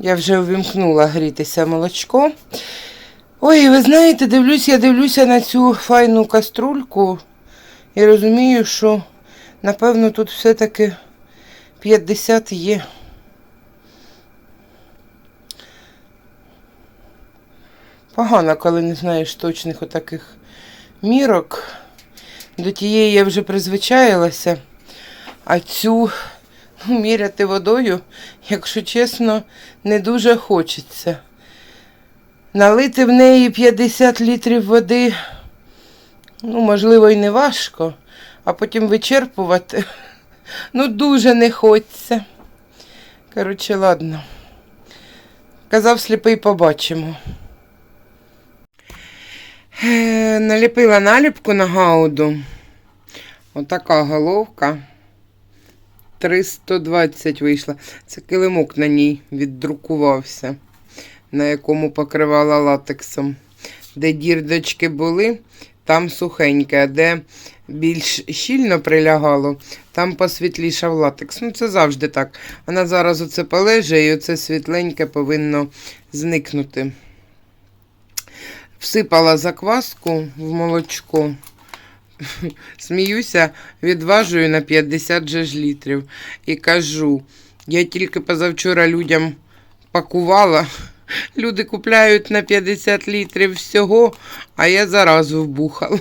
Я вже увімкнула грітися молочко. Ой, ви знаєте, дивлюсь, я дивлюся на цю файну каструльку і розумію, що напевно тут все-таки 50 є. Погано, коли не знаєш точних отаких мірок. До тієї я вже призвичаїлася, а цю ну, міряти водою, якщо чесно, не дуже хочеться. Налити в неї 50 літрів води, ну, можливо, і не важко, а потім вичерпувати. Ну, дуже не хочеться. Коротше, ладно. Казав сліпий, побачимо. Наліпила наліпку на гауду. Отака головка. 320 вийшла. Це килимок на ній віддрукувався, на якому покривала латексом. Де дірдочки були, там сухеньке, а де більш щільно прилягало, там посвітлішав латекс. Ну, це завжди так. Вона зараз оце полеже і оце світленьке повинно зникнути. Всипала закваску в молочко. Сміюся, відважую на 50 же літрів. І кажу, я тільки позавчора людям пакувала. Люди купляють на 50 літрів всього, а я заразу вбухала.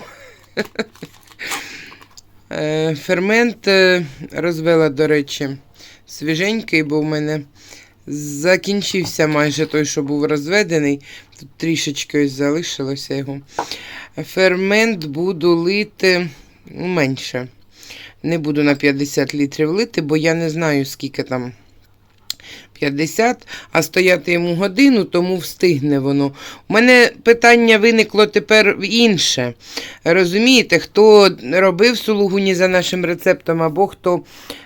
Е, Фермент е, розвела, до речі, свіженький, бо в мене закінчився майже той, що був розведений. Тут трішечки ось залишилося його. Фермент буду лити ну, менше. Не буду на 50 літрів лити, бо я не знаю, скільки там 50, а стояти йому годину, тому встигне воно. У мене питання виникло тепер інше. Розумієте, хто робив сулугуні за нашим рецептом, або хто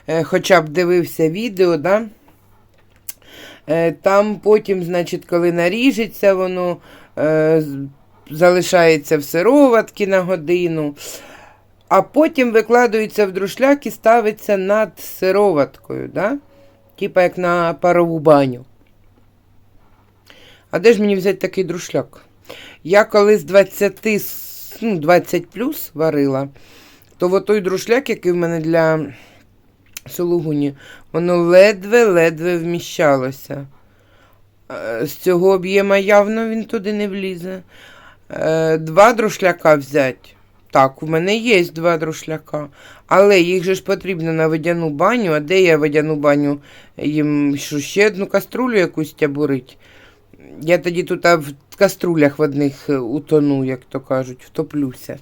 е, хоча б дивився відео, да? Е, Там потім, значить, коли наріжеться, воно е, залишається в сироватки на годину, а потім викладується в друшляк і ставиться над сироваткою, да? типа як на парову баню. А де ж мені взяти такий друшляк? Я коли з 20, ну, 20 плюс варила, то той друшляк, який в мене для сулугуні, воно ледве-ледве вміщалося. Е, З цього об'єма явно він туди не влізе. Е, Два друшляка взять. Так, у мене є два друшляка, але їх же ж потрібно на водяну баню. А де я водяну баню їм що, ще одну каструлю якусь тябурить? Я тоді тут в каструлях в одних е, утону, як то кажуть, втоплюся.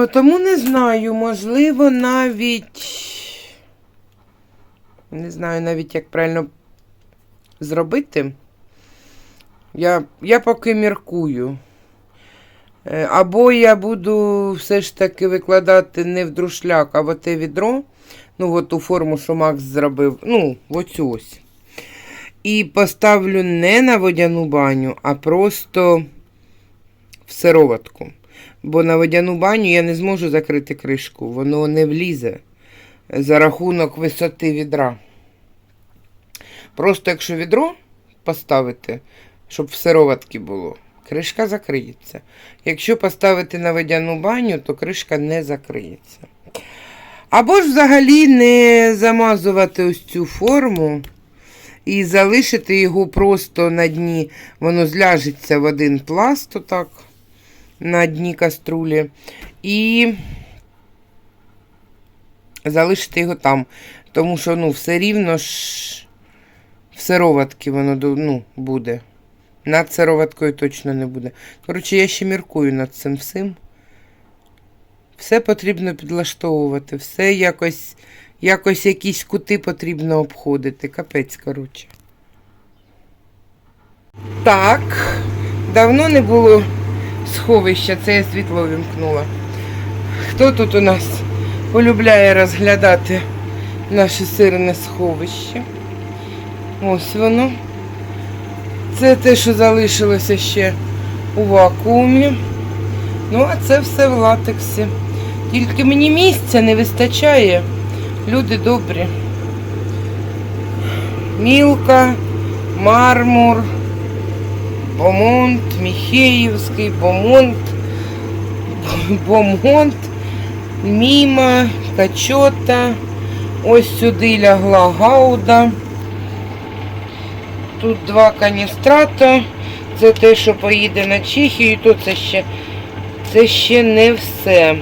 О, тому не знаю, можливо, навіть. Не знаю навіть, як правильно зробити. Я, я поки міркую. Е, Або я буду все ж таки викладати не в друшляк, а в оте відро. Ну, от ту форму, що Макс зробив. Ну, оцю ось. І поставлю не на водяну баню, а просто в сироватку. Бо на водяну баню я не зможу закрити кришку, воно не влізе за рахунок висоти відра. Просто якщо відро поставити, щоб в сироватці було, кришка закриється. Якщо поставити на водяну баню, то кришка не закриється. Або ж взагалі не замазувати ось цю форму і залишити його просто на дні, воно зляжеться в один пласт, отак, на дні каструлі. І залишити його там. Тому що ну, все рівно ж в сироватки воно ну, буде. Над сироваткою точно не буде. Коротше, я ще міркую над цим всім. Все потрібно підлаштовувати, все якось, якось якісь кути потрібно обходити. Капець, коротше. Так, давно не було сховища, це я світло вімкнула. Хто тут у нас полюбляє розглядати наше сирне сховище? Ось воно. Це те, що залишилося ще у вакуумі. Ну, а це все в латексі. Тільки мені місця не вистачає. Люди добрі. Мілка, мармур, Бомонт, Міхеївський, Бомонт, Бомонт, Міма, Качота. Ось сюди лягла Гауда. Тут два каністрата. Це те, що поїде на Чехію, то це ще, це ще не все.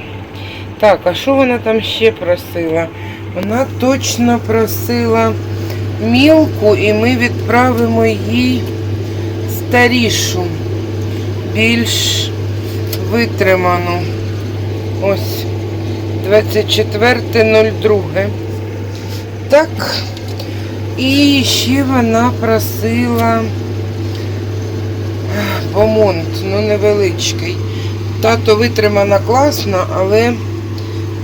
Так, а що вона там ще просила? Вона точно просила мілку, і ми відправимо їй старішу, більш витриману. Ось 24.02. Так. І ще вона просила бомонт, ну невеличкий. Тато витримана класно, але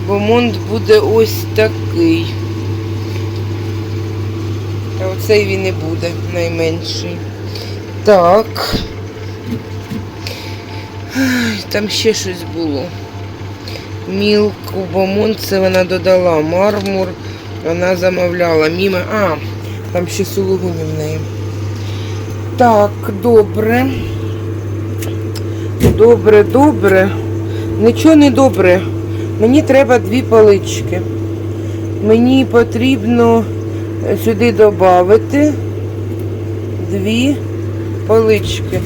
бомонт буде ось такий. Та оцей він і буде найменший. Так. Там ще щось було. Мілку, бомонт, це вона додала. Мармур, вона замовляла. Міма. А, там ще сулугуні в неї. Так, добре. Добре, добре. Нічого не добре. Мені треба дві палички. Мені потрібно сюди додати дві палички.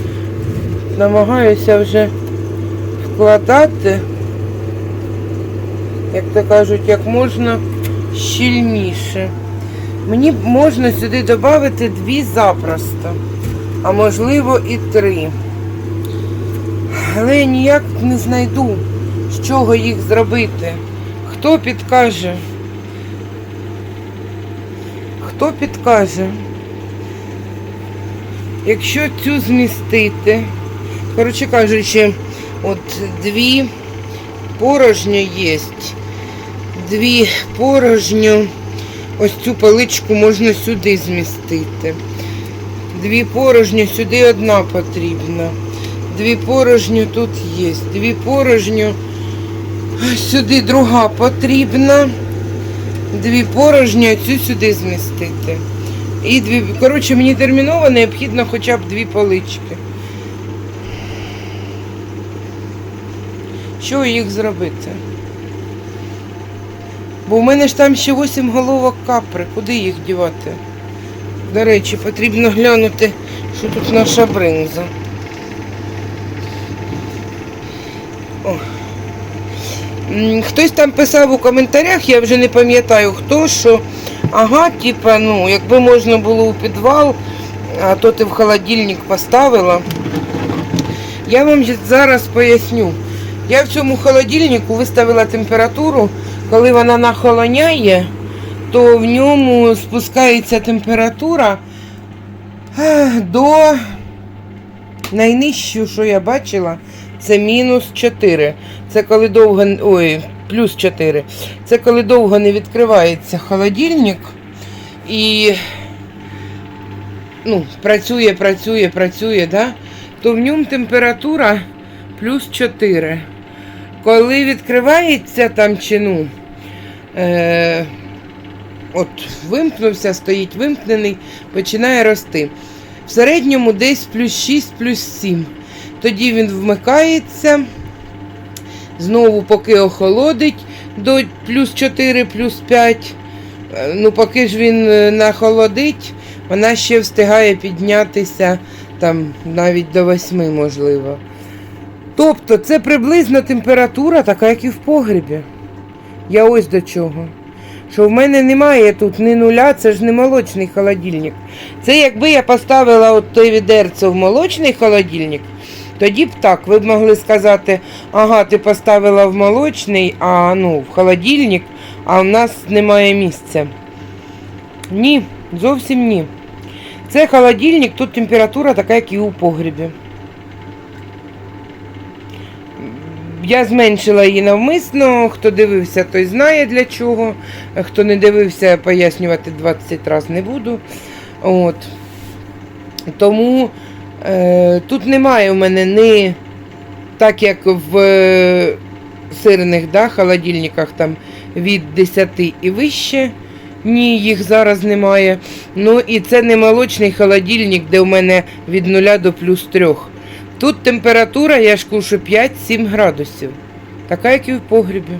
Намагаюся вже вкладати, як то кажуть, як можна щільніше. Мені можна сюди додати дві запросто, а можливо і три. Але я ніяк не знайду, з чого їх зробити. Хто підкаже? Хто підкаже? Якщо цю змістити, коротше кажучи, от дві порожні є. Дві порожню. Ось цю паличку можна сюди змістити. Дві порожні, сюди одна потрібна. Дві порожню тут є. Дві порожню. Сюди друга потрібна. Дві порожні, цю сюди змістити. І дві. Коротше, мені терміново необхідно хоча б дві полички. Що їх зробити? Бо в мене ж там ще 8 головок капри. Куди їх дівати? До речі, потрібно глянути, що тут наша бринза. О. Хтось там писав у коментарях, я вже не пам'ятаю хто, що ага, типа, ну, якби можна було у підвал, а то ти в холодильник поставила. Я вам зараз поясню. Я в цьому холодильнику виставила температуру, коли вона нахолоняє, то в ньому спускається температура до найнижчу, що я бачила, це мінус 4. Це коли довго. Ой, плюс 4. Це коли довго не відкривається холодильник і ну, працює, працює, працює, да? то в ньому температура плюс 4. Коли відкривається там чи е, от вимкнувся, стоїть вимкнений, починає рости. В середньому десь плюс 6, плюс 7. Тоді він вмикається, знову поки охолодить до плюс 4, плюс 5. Е, Ну, поки ж він е, нахолодить, вона ще встигає піднятися там навіть до 8, можливо. Тобто це приблизно температура, така, як і в погрібі. Я ось до чого. Що в мене немає тут ні нуля, це ж не молочний холодильник. Це якби я поставила от той відерце в молочний холодильник, тоді б так, ви б могли сказати, ага, ти поставила в молочний, а ну, в холодильник, а в нас немає місця. Ні, зовсім ні. Це холодильник, тут температура така, як і у погрібі. Я зменшила її навмисно. Хто дивився, той знає для чого. Хто не дивився, пояснювати 20 разів не буду. От. Тому тут немає у мене ні так як в е, сирних да, холодильниках там від 10 і вище. Ні, їх зараз немає. Ну і це не молочний холодильник, де у мене від 0 до плюс 3. Тут температура, я ж кушу 5-7 градусів. Така, як і в погрібі.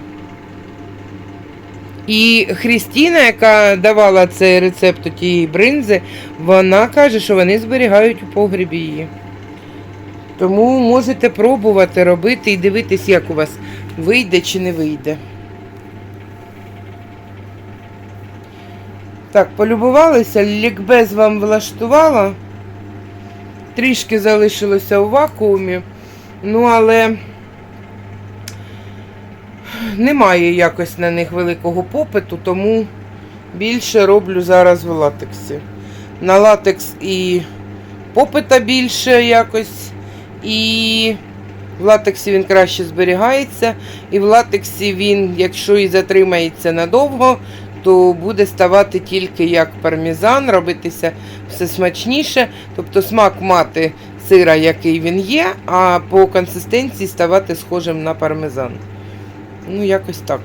І Христіна, яка давала цей рецепт у тієї бринзи, вона каже, що вони зберігають у погрібі її. Тому можете пробувати робити і дивитись, як у вас вийде чи не вийде. Так, полюбувалися, лікбез вам влаштувала. Трішки залишилося у вакуумі. Ну, але немає якось на них великого попиту, тому більше роблю зараз в латексі. На латекс і попита більше якось, і в латексі він краще зберігається, і в латексі він, якщо і затримається надовго, то буде ставати тільки як пармезан, робитися все смачніше, тобто смак мати сира, який він є, а по консистенції ставати схожим на пармезан. Ну, якось так.